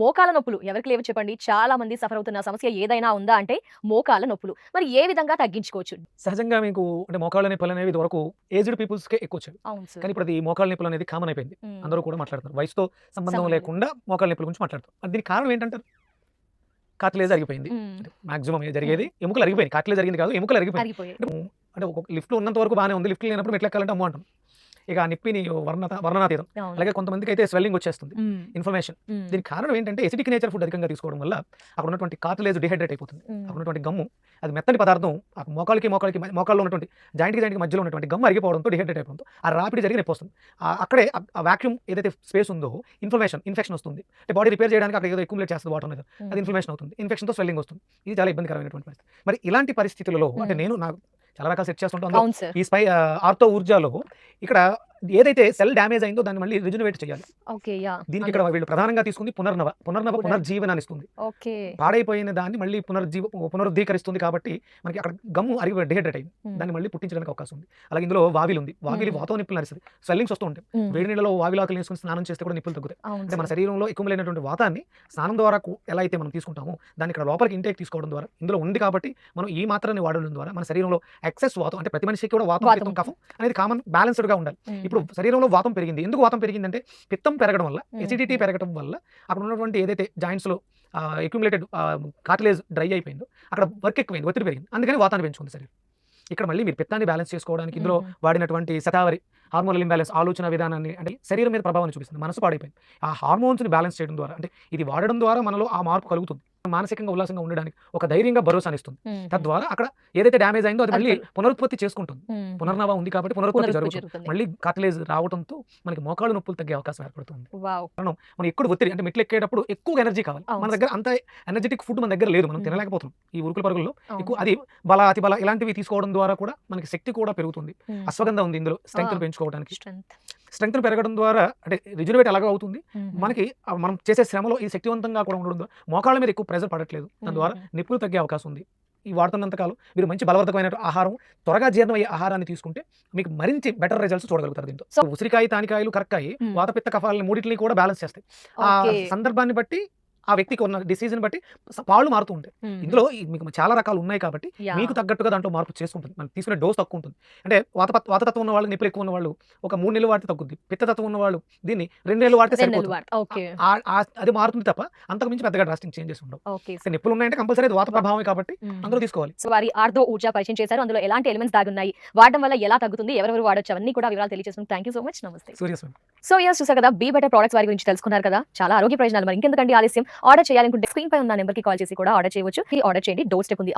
మోకాల నొప్పులు. ఎవరికి లేవు చెప్పండి. చాలా మంది సఫర్ అవుతున్న సమస్య ఏదైనా ఉందా అంటే మోకాల నొప్పులు. మరి ఏ విధంగా తగ్గించుకోవచ్చు? సహజంగా మీకు అంటే మోకాళ్ళ నొప్పులు అనేవి ఇదివరకు ఏజ్డ్ పీపుల్స్కే ఎక్కువ వచ్చేవి అవును సార్. కానీ ఇప్పుడు అది మోకాళ్ళ నొప్పులు అనేది కామన్ అయిపోయింది. అందరూ కూడా మాట్లాడుతున్నారు వయసుతో సంబంధం లేకుండా మోకాళ్ళ నొప్పుల గురించి మాట్లాడుతారు. దీనికి కారణం ఏంటంటారు? కాట్లేజ్ అరిగిపోయింది ఉమ్. మాక్సిమం జరిగేది? ఎముకలు అరిగిపోయింది కాట్లేజ్ జరిగింది కాదు ఎముకలు అరిగిపోయింది అంటే ఒక లిఫ్ట్లో ఉన్నంత వరకు బాగానే ఉంది. లిఫ్ట్ లేనప్పుడు మెట్లు ఎక్కాలంటే అమ్మో అంటాం. ఇక ఆ నొప్పిని వర్ణత వర్ణనాతీతం. అలాగే కొంతమందికి అయితే స్వెల్లింగ్ వచ్చేస్తుంది. ఇన్ఫర్మేషన్. దీనికి కారణం ఏంటంటే ఎసిడిక్ నేచర్ ఫుడ్ అధికంగా తీసుకోవడం వల్ల అక్కడ ఉన్నటువంటి కార్టిలేజ్ డిహైడ్రేట్ అయిపోతుంది. అక్కడ ఉన్నటువంటి గమ్ము అది మెత్తని పదార్థం ఆ మోకాలకి మోకాలకి మోకాల్లో ఉన్నటువంటి జాయింట్కి జాయింట్కి మధ్యలో ఉన్నటువంటి గమ్ము అరిగిపోవడంతో డిహైడ్రేట్ అయిపోవడంతో ఆ రాపిడి జరిగి నొప్పి వస్తుంది అక్కడే ఆ- వాక్యూమ్ ఏదైతే స్పేస్ ఉందో ఇన్ఫర్మేషన్ ఇన్ఫెక్షన్ వస్తుంది అంటే బాడీ రిపేర్ చేయడానికి అక్కడ ఏదో ఎక్యుములేట్ చేస్తుంది వాటర్ అనేది. అది ఇన్ఫ్లమేషన్ అవుతుంది ఇన్ఫెక్షన్తో స్వెల్లింగ్ వస్తుంది ఇది చాలా ఇబ్బందికరమైనటువంటి పరిస్థితి మరి ఇలాంటి పరిస్థితులలో అంటే. నేను నాకు చాలా రకాల సెట్ సార్ ఈ స్పై ఆర్థో ఊర్జాలో ఇక్కడ ఏదైతే సెల్ డ్యామేజ్ అయిందో దాన్ని మళ్ళీ రిజునవేట్ చేయాలి. Okay yeah. దీనికి ఇక్కడ వీళ్ళు ప్రధానంగా తీసుకుంది పునర్నవ పునర్నవ పునర్- పునర్జీవనాన్ని ఇస్తుంది. ఓకే. పాడైపోయిన దాన్ని మళ్ళీ పునర్జీవ పునరుద్ధీకరిస్తుంది కాబట్టి మనకి అక్కడ గమ్ము అరిగి డిహైడ్రేట్ అయింది. దాన్ని మళ్ళీ పుట్టించడానికి అవకాశం ఉంది. అలాగే ఇందులో వావిలు ఉంది. వావిలి. వాతం నిప్పులు నడుస్తుంది స్వెల్లింగ్స్ వస్తూ ఉంటాయి. వేడి నీళ్ళలో వావిలాకులు వేసుకుని స్నానం చేస్తే కూడా నిప్పులు తగ్గుతాయి. అంటే మన. శరీరంలో ఎక్కువ లేనటువంటి వాతాన్ని స్నానం ద్వారా ఎలా అయితే మనం తీసుకుంటామో దాన్ని ఇక్కడ లోపలికి ఇంటేక్ తీసుకోవడం ద్వారా ఇందులో ఉంది కాబట్టి మనం ఈ మాత్రాన్ని వాడడం ద్వారా మన శరీరంలో ఎక్సెస్ వాతం అంటే ప్రతి మనిషికి కూడా వాతం కఫం అనేది కామన్ బ్యాలెన్స్డ్గా ఉండాలి. ఇప్పుడు శరీరంలో వాతం పెరిగింది. ఎందుకు వాతం పెరిగిందంటే పిత్తం పెరగడం వల్ల. ఎసిడిటీ పెరగడం వల్ల అక్కడ ఉన్నటువంటి ఏదైతే జాయింట్స్లో అక్యుములేటెడ్ కార్టిలేజ్ డ్రై అయిపోయిందో అక్కడ వర్క్ ఎక్కువైంది ఒత్తిడి పెరిగింది. అందుకని వాతాన్ని పెంచుకుంది శరీరం. ఇక్కడ మళ్ళీ మీరు పిత్తాన్ని బ్యాలెన్స్ చేసుకోవడానికి ఇందులో. వాడినటువంటి శతావరి హార్మోనల్ ఇంబ్యాలెన్స్ ఆలోచన విధానాన్ని అంటే శరీరం మీద ప్రభావం చూపిస్తుంది. మనసు పాడైపోయింది. ఆ హార్మోన్స్ని బ్యాలెన్స్ చేయడం ద్వారా అంటే ఇది వాడడం ద్వారా మనలో ఆ మార్పు కలుగుతుంది. మానసికంగా ఉల్లాసంగా ఉండడానికి ఒక ధైర్యంగా భరోసాని ఇస్తుంది ఉమ్. తద్వారా అక్కడ ఏదైతే డ్యామేజ్ అయిందో అది మళ్ళీ పునరుత్పత్తి చేసుకుంటుంది. పునర్నవ ఉంది కాబట్టి పునరుత్పత్తి జరుగుతుంది మళ్ళీ కార్టిలేజ్ రావడంతో మనకి మోకాళ్ళు నొప్పులు తగ్గే అవకాశం ఏర్పడుతుంది వావ్ మనం ఎక్కువ ఒత్తిడి అంటే మెట్లు ఎక్కేటప్పుడు ఎక్కువ ఎనర్జీ కావాలి మన దగ్గర అంత ఎనర్జెటిక్ ఫుడ్ మన దగ్గర లేదు మనం. తినలేకపోతున్నాం ఈ ఉరుకుల పరుగుల్లో. ఎక్కువ అది బల అతి బల ఇలాంటివి తీసుకోవడం ద్వారా కూడా మనకి శక్తి కూడా పెరుగుతుంది. అశ్వగంధ ఉంది ఇందులో స్ట్రెంగ్త్. పెంచుకోవడానికి. స్ట్రెంగ్త్ పెరగడం ద్వారా అంటే రిజునేట్ ఎలాగో అవుతుంది. మనకి మనం చేసే శ్రమలో ఈ శక్తివంతంగా కూడా ఉండడం ద్వారా మోకాళ్ళ మీద ఎక్కువ ప్రెజర్ పడట్లేదు దాని ద్వారా. నిప్పులు తగ్గే అవకాశం ఉంది ఈ వాడుతున్నంతకాలం మీరు మంచి బలవర్ధకమైన ఆహారం త్వరగా జీర్ణమయ్యే ఆహారాన్ని తీసుకుంటే మీకు మరింత బెటర్ రిజల్ట్స్ చూడగలుగుతారు దీంతో So- ఉసిరికాయ తానికాయలు కరక్కాయి. వాతపిత్త కఫాలని మూడింటిని కూడా బ్యాలెన్స్ చేస్తాయి ఆ. సందర్భాన్ని బట్టి ఆ వ్యక్తికి ఉన్న డిసీజ్ని బట్టి పాళ్ళు మారుతూ ఉంటాయి. ఇందులో మీకు చాలా రకాలు ఉన్నాయి కాబట్టి. మీకు తగ్గట్టుగా దాంట్లో మార్పు చేసుకుంటుంది. మనం తీసుకునే డోస్ తక్కువ ఉంటుంది. అంటే వాత వాతతత్వం ఉన్న వాళ్ళు నిప్పులు ఎక్కువ ఉన్న వాళ్ళు ఒక మూడు నెలలు వాడితే తగ్గుద్ది. పిత్తతత్వం ఉన్న వాళ్ళు దీన్ని రెండు నెలలు వాడితే సరిపోతుంది. అది మారుతుంది తప్ప అంతకు మించి పెద్దగా డ్రాస్టింగ్ చేంజెస్ ఉండవు. నిప్పులు ఉన్నాయంటే కంపల్సరీ వాత ప్రభావమే కాబట్టి. అందరూ తీసుకోవాలి. సో వారి ఆర్థో ఊర్జా పరిచయం చేశారు. అందులో ఎలాంటి ఎలిమెంట్స్ దాగి ఉన్నాయి వాడడం వల్ల ఎలా తగ్గుతుంది? ఎవరెవరు వాడొచ్చు? అవన్నీ కూడా వివరాలు తెలియజేస్తున్నాం thank you so much. Namaste. So yes చూసారు కదా బీ బెటర్ ప్రొడక్ట్స్ వారి గురించి తెలుసుకున్నారు కదా. చాలా ఆరోగ్య ప్రయోజనాలు. మరి ఇంకెందుకంటే ఆలస్యం? ఆర్డర్ చేయాలనుకుంటే స్క్రీన్ పై ఉన్న నెంబర్కి కాల్ చేసి కూడా ఆర్డర్ చేయవచ్చు. ఈ ఆర్డర్ చేయండి డోర్ స్టెప్ ఉంది.